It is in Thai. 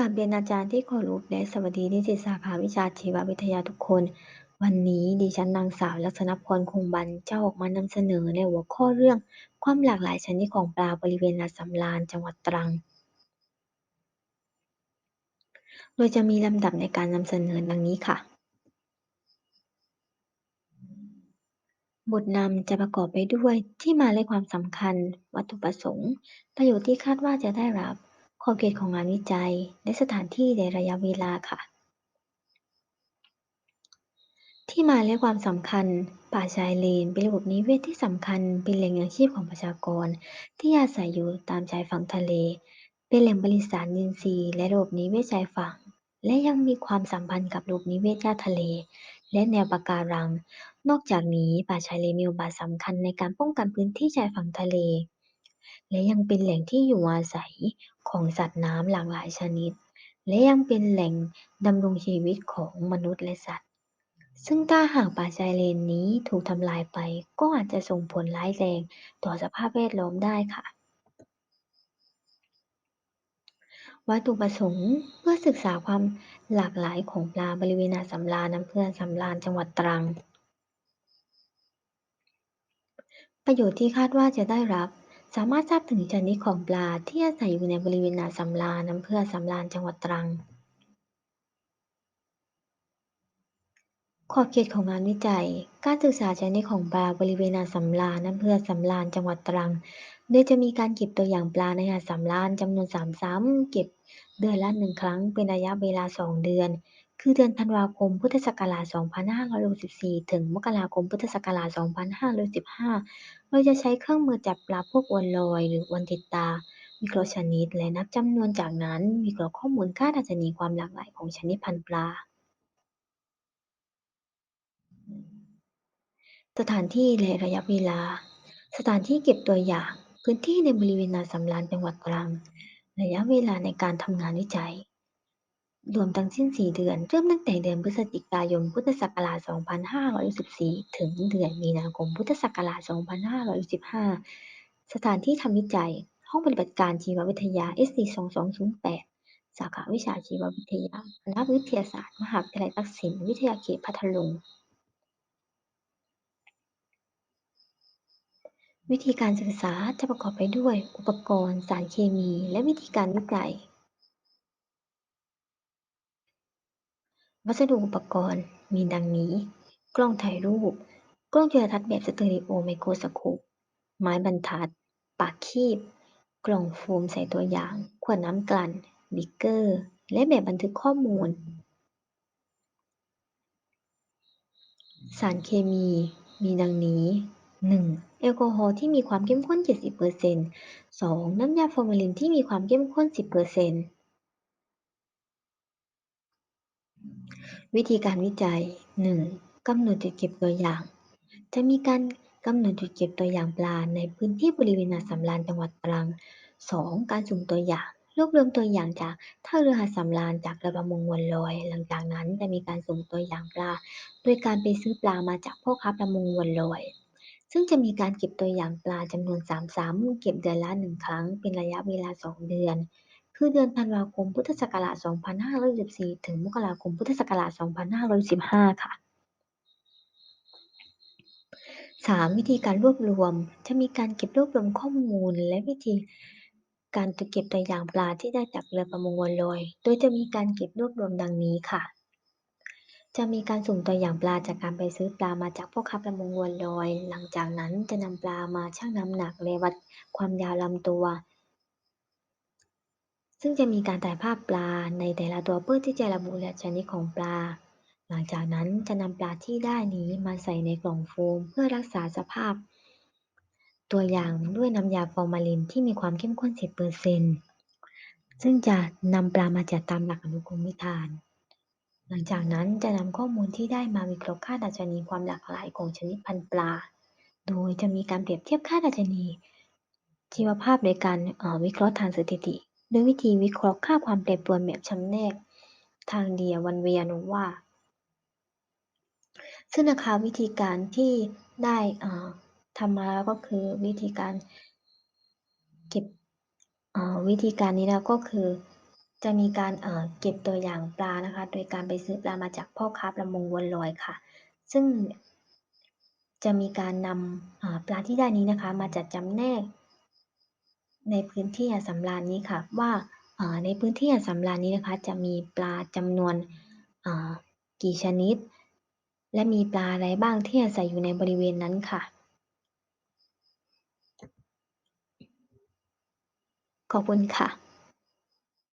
กราบเรียนอาจารย์ที่เคารพและสวัสดีนิสิตสาขาวิชาชีววิทยาทุกคน วันนี้ดิฉันนางสาวลักษณพรคงบรรจะออกมานำเสนอในหัวข้อเรื่องความหลากหลายชนิดของปลาบริเวณหาสำราญจังหวัดตรัง โดยจะมีลำดับในการนำเสนอดังนี้ค่ะ บทนำจะประกอบไปด้วยที่มาและความสำคัญ วัตถุประสงค์ ประโยชน์ที่คาดว่าจะได้รับ อบเขตของงานวิจัย และสถานที่ในระยะเวลาค่ะ ที่มาและความสำคัญ ป่าชายเลน เป็นระบบนิเวศที่สำคัญ เป็นแหล่งเลี้ยงชีพของประชากร ที่อาศัยอยู่ตามชายฝั่งทะเล เป็นแหล่งผลิสารอินทรีย์และระบบนิเวศชายฝั่ง และยังมีความสัมพันธ์กับระบบนิเวศหญ้าทะเล และแนวปะการัง นอกจากนี้ป่าชายเลนมีบทบาทสำคัญในการป้องกันพื้นที่ชายฝั่งทะเล และยังเป็นแหล่งที่อยู่อาศัยของสัตว์น้ำหลากหลายชนิด และยังเป็นแหล่งดำรงชีวิตของมนุษย์และสัตว์ ซึ่งถ้าหากป่าชายเลนนี้ถูกทำลายไปก็อาจจะส่งผลร้ายแรงต่อสภาพแวดล้อมได้ค่ะวัตถุประสงค์เพื่อศึกษาความหลากหลายของปลาบริเวณหาสำราญอำเภอสำราญจังหวัดตรัง ประโยชน์ที่คาดว่าจะได้รับ สามารถทราบถึงชนิดของปลาที่อาศัยอยู่ในบริเวณหาดสำราญอำเภอสำราญจังหวัดตรัง ขอบเขตของงานวิจัย การศึกษาชนิดของปลาบริเวณหาดสำราญอำเภอสำราญจังหวัดตรัง โดยจะมีการเก็บตัวอย่างปลาในหาดสำราญจำนวน3ซ้ำเก็บเดือนละ1ครั้งเป็นระยะเวลา 2 เดือน คือเดือนธันวาคม พุทธศักราช 2564 ถึง มกราคม พุทธศักราช 2515โดยจะใช้เครื่องมือจับปลาพวกอวนลอย หรืออวนติดตา วิเคราะห์ชนิด และนับจำนวนจากนั้น วิเคราะห์ข้อมูลค่าดัชนีความหลากหลายของชนิดพันธุ์ปลา สถานที่และระยะเวลา สถานที่เก็บตัวอย่าง พื้นที่ในบริเวณหาสำราญจังหวัดตรัง ระยะเวลาในการทำงานวิจัย รวมทั้งสิ้น 4 เดือน เริ่มตั้งแต่เดือนพฤศจิกายน พุทธศักราช 2514ถึงเดือนมีนาคม พุทธศักราช 2515สถานที่ทำวิจัย ห้องปฏิบัติการชีววิทยา SC2208 สาขาวิชาชีววิทยาคณะวิทยาศาสตร์ มหาวิทยาลัยทักษิณวิทยาเขตพัทลุง วิธีการศึกษาจะประกอบไปด้วย อุปกรณ์ สารเคมี และวิธีการวิจัย วัสดุอุปกรณ์มีดังนี้ กล้องถ่ายรูป กล้องจุลทรรศน์แบบสเตอริโอไมโครสโคป ไม้บรรทัด ปากคีบ กล่องโฟมใส่ตัวอย่าง ขวดน้ำกลั่นบีกเกอร์ และแบบบันทึกข้อมูล สารเคมี มีดังนี้ 1. แอลกอฮอล์ที่มีความเข้มข้น 70% 2. น้ำยาฟอร์มาลินที่มีความเข้มข้น 10% วิธีการวิจัย 1. กำหนดจุดเก็บตัวอย่าง จะมีการกำหนดจุดเก็บตัวอย่างปลาในพื้นที่บริเวณหาดสำราญจังหวัดตรัง 2. การสุ่มตัวอย่าง รวบรวมตัวอย่างจากท่าเรือหาดสำราญจากรือประมงวนลอย หลังจากนั้นจะมีการสุ่มตัวอย่างปลา โดยการไปซื้อปลามาจากพ่อค้าประมงวนลอยซึ่งจะมีการเก็บตัวอย่างปลาจำนวน3ซ้ำเก็บเดือนละ1ครั้ง เป็นระยะเวลา 2 เดือน คือเดือนธันวาคมพุทธศักราช 2514 ถึงมกราคมพุทธศักราช 2515 ค่ะ 3. วิธีการรวบรวม จะมีการเก็บรวบรวมข้อมูล และวิธีการเก็บตัวอย่างปลาที่ได้จากเรือประมงวนลอย โดยจะมีการเก็บรวบรวมดังนี้ค่ะ จะมีการสุ่มตัวอย่างปลาจากการไปซื้อปลามาจากพ่อค้าประมงวนลอย หลังจากนั้นจะนำปลามาชั่งน้ำหนักและวัดความยาวลำตัว ซึ่งจะมีการถ่ายภาพปลาในแต่ละตัวเพื่อที่จะระบุชนิดของปลา หลังจากนั้นจะนำปลาที่ได้นี้มาใส่ในกล่องโฟมเพื่อรักษาสภาพ ตัวอย่างด้วยน้ำยาฟอร์มาลินที่มีความเข้มข้น 10%ซึ่งจะนำปลามาจัดตามหลักอนุกรมวิธาน หลังจากนั้นจะนำข้อมูลที่ได้มาวิเคราะห์ค่าดัชนีความหลากหลายของชนิดพันธุ์ปลา โดยจะมีการเปรียบเทียบค่าดัชนีชีวภาพโดยการออวิเคราะห์ทางสถิติ ด้วยวิธีวิเคราะห์ค่าความแปรปรวนแบบจำแนกทางเดียวันเวียโนวาซึ่งนะคะวิธีการที่ได้ทำมาแล้วก็คือวิธีการเก็บวิธีการนี้แล้วก็คือ จะมีการเก็บตัวอย่างปลานะคะ โดยการไปซื้อปลามาจากพ่อค้าประมงวนลอยค่ะ ซึ่งจะมีการนำปลาที่ได้นี้นะคะ มาจัดจำแนก ในพื้นที่อ่าสำราญนี้ค่ะว่าอ่าในพื้นที่อ่าสำราญนี้นะคะจะมีปลาจำนวนอ่ากี่ชนิด และมีปลาอะไรบ้างที่อาศัยอยู่ในบริเวณนั้นค่ะ ขอบคุณค่ะ